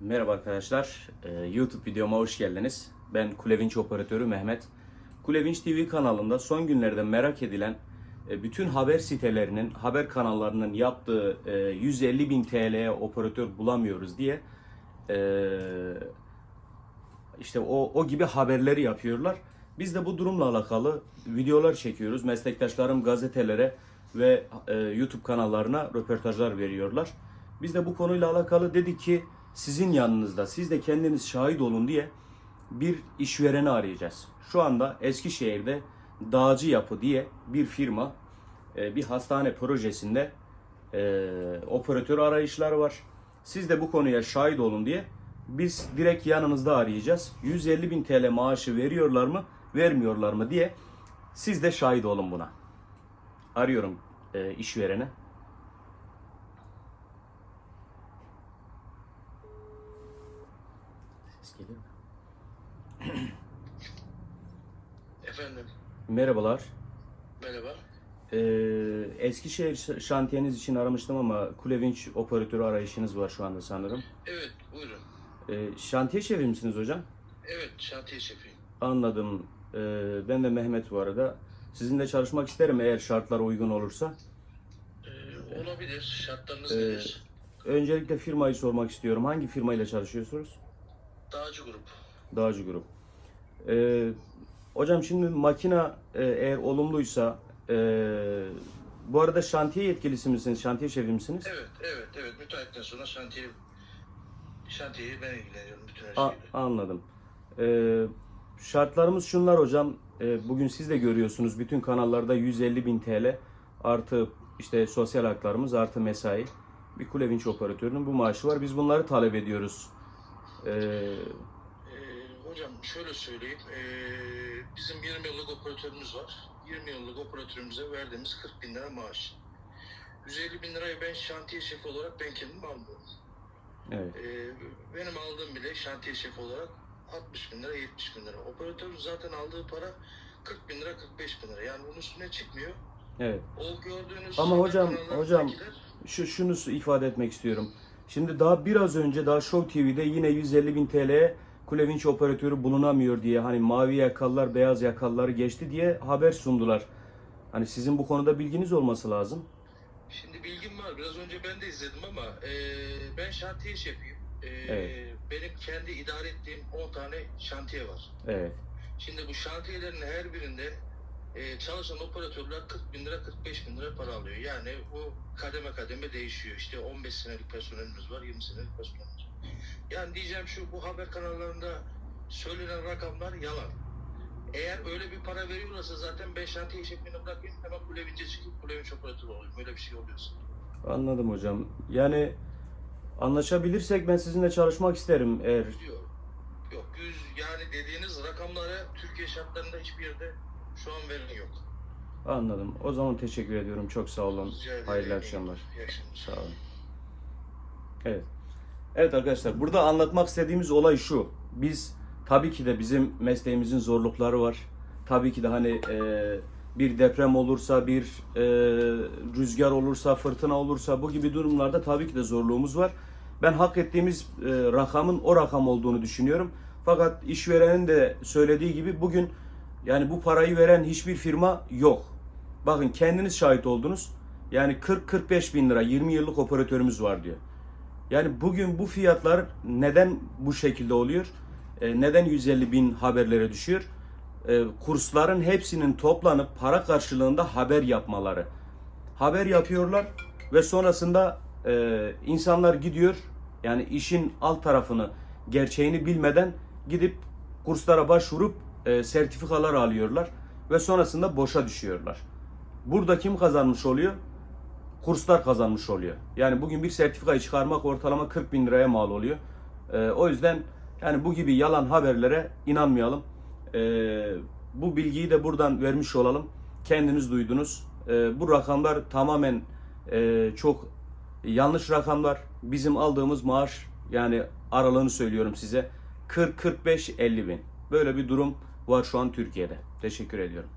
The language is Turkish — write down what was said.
Merhaba arkadaşlar, Ee, YouTube videoma hoş geldiniz. Ben Kulevinç operatörü Mehmet. Kulevinç TV kanalında son günlerde merak edilen e, bütün haber sitelerinin, haber kanallarının yaptığı e, 150 bin TL'ye operatör bulamıyoruz diye e, işte o, o gibi haberleri yapıyorlar. Biz de bu durumla alakalı videolar çekiyoruz. Meslektaşlarım gazetelere ve e, YouTube kanallarına röportajlar veriyorlar. Biz de bu konuyla alakalı dedik ki sizin yanınızda siz de kendiniz şahit olun diye bir işvereni arayacağız. Şu anda Eskişehir'de Dağcı Yapı diye bir firma e, bir hastane projesinde e, operatör arayışları var. Siz de bu konuya şahit olun diye biz direkt yanınızda arayacağız. 150 bin TL maaşı veriyorlar mı, vermiyorlar mı diye siz de şahit olun buna. Arıyorum e, işverene. Ses mi? Efendim, Merhabalar. merhaba. Ee, Eskişehir şantiyeniz için aramıştım ama Kulevinç operatörü arayışınız var şu anda sanırım. Evet, buyurun. Ee, şantiye şefi misiniz hocam? Evet, şantiye şefiyim. Anladım. Ee, ben de Mehmet bu arada. Sizinle çalışmak isterim eğer şartlar uygun olursa. Ee, olabilir, şartlarınız Ee, nedir? Öncelikle firmayı sormak istiyorum. Hangi firmayla çalışıyorsunuz? Dağcı grup. Dağcı Grup. Ee, hocam şimdi makina e, eğer olumluysa e, bu arada şantiye yetkilisi misiniz? Şantiye şefi misiniz? Evet, evet, evet. Müteahhitten sonra şantiye, şantiyeyi ben ilgileniyorum bütün her A- şeyle. anladım. Ee, şartlarımız şunlar hocam. Ee, bugün siz de görüyorsunuz bütün kanallarda 150 bin TL artı işte sosyal haklarımız artı mesai. Bir kule vinç operatörünün bu maaşı var. Biz bunları talep ediyoruz. Ee, hocam şöyle söyleyeyim. Ee, bizim 20 yıllık operatörümüz var. 20 yıllık operatörümüze verdiğimiz 40 bin lira maaş. 150 bin lirayı ben şantiye şefi olarak ben kendim almıyorum. evet. Ee, benim aldığım bile şantiye şefi olarak 60 bin lira 70 bin lira. Operatörün zaten aldığı para 40 bin lira 45 bin lira. Yani bunun üstüne çıkmıyor. Evet. O gördüğünüz Ama hocam- kanallarındakiler- Şu şunu ifade etmek istiyorum. Şimdi daha biraz önce daha Show TV'de yine 150 bin TL'ye Kulevinç operatörü bulunamıyor diye hani mavi yakalılar beyaz yakalıları geçti diye haber sundular. Hani sizin bu konuda bilginiz olması lazım. Şimdi bilgim var. Biraz önce ben de izledim ama e, ben şantiye şefiyim. E, Evet. Benim kendi idare ettiğim 10 tane şantiye var. Evet. Şimdi bu şantiyelerin her birinde e, çalışan operatörler 40 bin lira 45 bin lira para alıyor. Yani bu kademe kademe değişiyor. İşte 15 senelik personelimiz var 20 senelik personelimiz var. Yani diyeceğim şu bu haber kanallarında söylenen rakamlar yalan. Eğer öyle bir para veriyorlarsa zaten ben şantiye şefliğini bırakayım hemen kulevince çıkıp kulevinç operatörü olayım. Öyle bir şey oluyorsa. Anladım hocam. Yani anlaşabilirsek ben sizinle çalışmak isterim eğer Yok. Yok 100 yani dediğiniz rakamlara Türkiye şartlarında hiçbir yerde şu an veren yok. anladım. O zaman teşekkür ediyorum. Çok sağ olun. Hayırlı akşamlar. Sağ olun. Evet. Evet arkadaşlar burada anlatmak istediğimiz olay şu. Biz tabii ki de bizim mesleğimizin zorlukları var. Tabii ki de hani e, bir deprem olursa, bir e, rüzgar olursa, fırtına olursa bu gibi durumlarda tabii ki de zorluğumuz var. Ben hak ettiğimiz e, rakamın o rakam olduğunu düşünüyorum. Fakat işverenin de söylediği gibi bugün yani bu parayı veren hiçbir firma yok. Bakın kendiniz şahit oldunuz. Yani 40-45 bin lira 20 yıllık operatörümüz var diyor. Yani bugün bu fiyatlar neden bu şekilde oluyor? E, neden 150 bin haberlere düşüyor? E, kursların hepsinin toplanıp para karşılığında haber yapmaları. Haber yapıyorlar ve sonrasında e, insanlar gidiyor yani işin alt tarafını gerçeğini bilmeden gidip kurslara başvurup e, sertifikalar alıyorlar ve sonrasında boşa düşüyorlar. Burada kim kazanmış oluyor? kurslar kazanmış oluyor. Yani bugün bir sertifikayı çıkarmak ortalama 40 bin liraya mal oluyor. Ee, o yüzden yani bu gibi yalan haberlere inanmayalım. Ee, bu bilgiyi de buradan vermiş olalım. Kendiniz duydunuz. Ee, bu rakamlar tamamen e, çok yanlış rakamlar. Bizim aldığımız maaş yani aralığını söylüyorum size 40-45-50 bin. Böyle bir durum var şu an Türkiye'de. Teşekkür ediyorum.